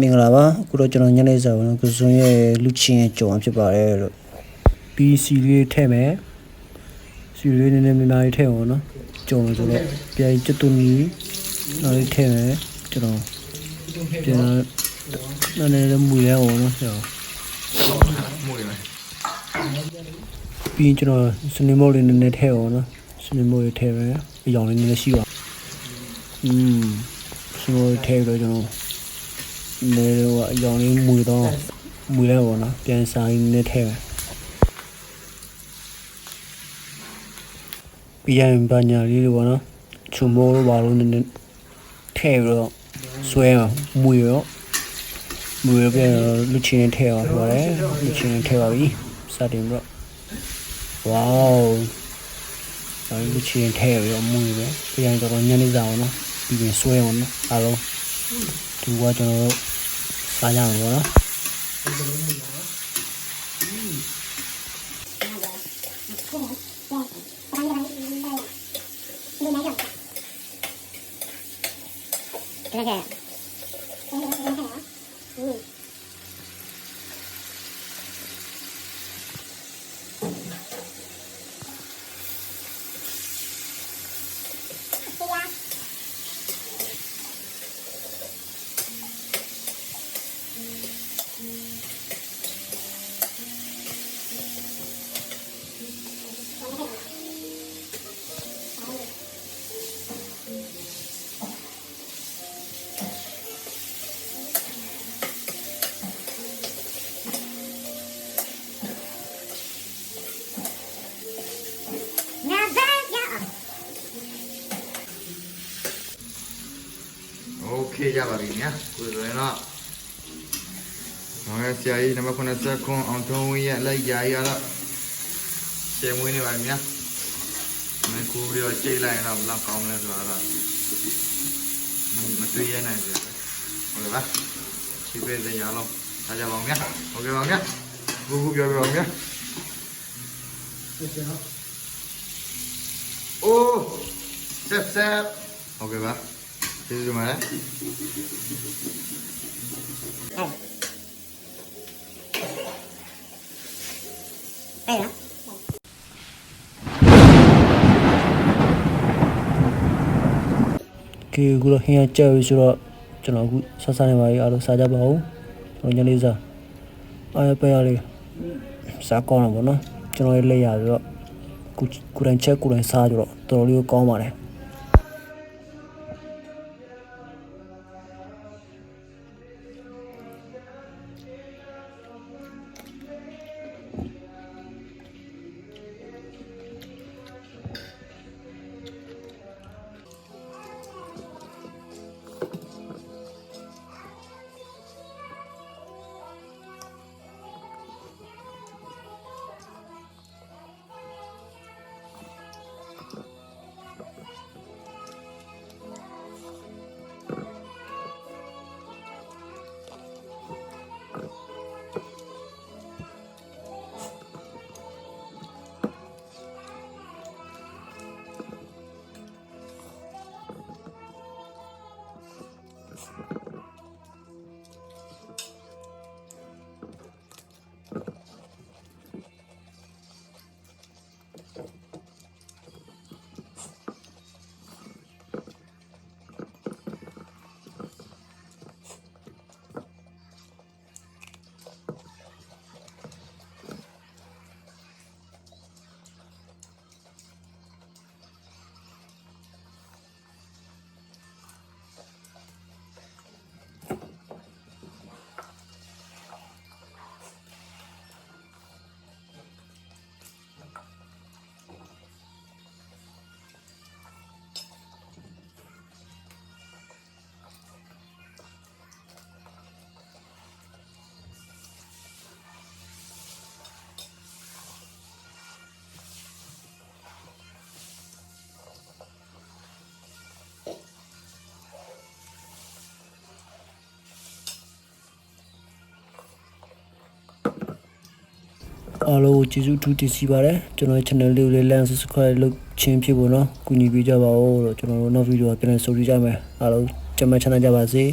မင်္ဂလာပါအခုတော့ကျွန်တော်ညနေစာဝင်ကိုစွန်ရဲ့လူချင်းရဲ့ကြုံဖြစ်ပါတယ်လို့ပြီးစီလေးထည့်မယ်စီလေးနည်းနည်းများများထည့်အောင်နော်ကြုံလို့ဆိုတော့ပြန်ကျွတ်တူနီနောက်လေးထည့်မယ်ကျွန်တော်ပြန်နည်းနည်းလေးမူရအောင်နော်ကျွန်တော်မှုရမယ်ပြီးရင်ကျွန်တော်စနေမို့လေးနည်းနည်းထည့်အောင်နော်စနေမို့လေးထည့်မယ်အရောင်လေးနည်းနည်းရှိပါอืมစနေမို့လေးထည့်ပြီးတော့ကျွန်တော် နေတော့အကြောင်းလေးမူတော့မူလဲပေါ့နော်ပြန်ဆိုင်နေထဲပဲပြန်ပညာလေးတွေပေါ့နော်ချုံမိုးလို့ပါလို့နေထဲတော့ဆွဲအောင်မူရောမူရပြန်လူချင်းထဲအောင်ပြောတယ်လူချင်းထဲပါပြီစတင်တော့ဝေါဒါလူချင်းထဲရောမူရပြန်တော့ညနေစာအောင်နော်ပြီးရင်ဆွဲအောင်နော်အားလုံးဒီကကျွန်တော်တို့ စားကြမှာ โอเคရပါပြီညာကိုယ်ဆိုရင်တော့ငါဆရာကြီးနံပါတ်90ခွန်အောင်ထုံးဝင်းရဲ့လိုက်ကြာကြီးကတော့ရှယ်မွေးနေပါပြီညာမင်းကိုပြီးတော့ကြိတ်လိုက်ရင်တော့ဘယ်လောက်ကောင်းမလဲဆိုတာတော့မတွေးရနိုင်ကြဘူးဟုတ်ကဲ့ပါချိပေးတဲ့ရအောင်ထားကြပါဦးညာဟုတ်ကဲ့ပါညာကိုကိုပြောပြပါဦးညာအိုးဆက်ဆက်ဟုတ်ကဲ့ပါ ကျေးဇူးတင်ပါတယ်အဲ့ဒါကဲအခုတော့ဟင်းရကြောက်ပြီဆိုတော့ကျွန်တော်အခုဆက်စားနေပါပြီအားလုံးစားကြပါဦးကျွန်တော်ညနေစာအားရပဲရလေးစားကောင်းတော့ဗောနော်ကျွန်တော်ရဲ့လက်ရဆိုတော့ကိုကိုယ်တိုင်ချက်ကိုယ်တိုင်စားကြတော့တော်တော်လေးကိုကောင်းပါတယ် Yeah. အားလုံးကိုကျေးဇူးအထူးတင်စီပါတယ်ကျွန်တော်ရဲ့ channel လေးကိုလည်း like subscribe လုပ်ချင်းဖြစ်ဖို့နော်ကူညီပေးကြပါဦးလို့ကျွန်တော်တို့နောက်ဗီဒီယိုပြန်လည်ဆုံတွေ့ကြမယ်အားလုံးကျမ်းမချမ်းသာကြပါစေ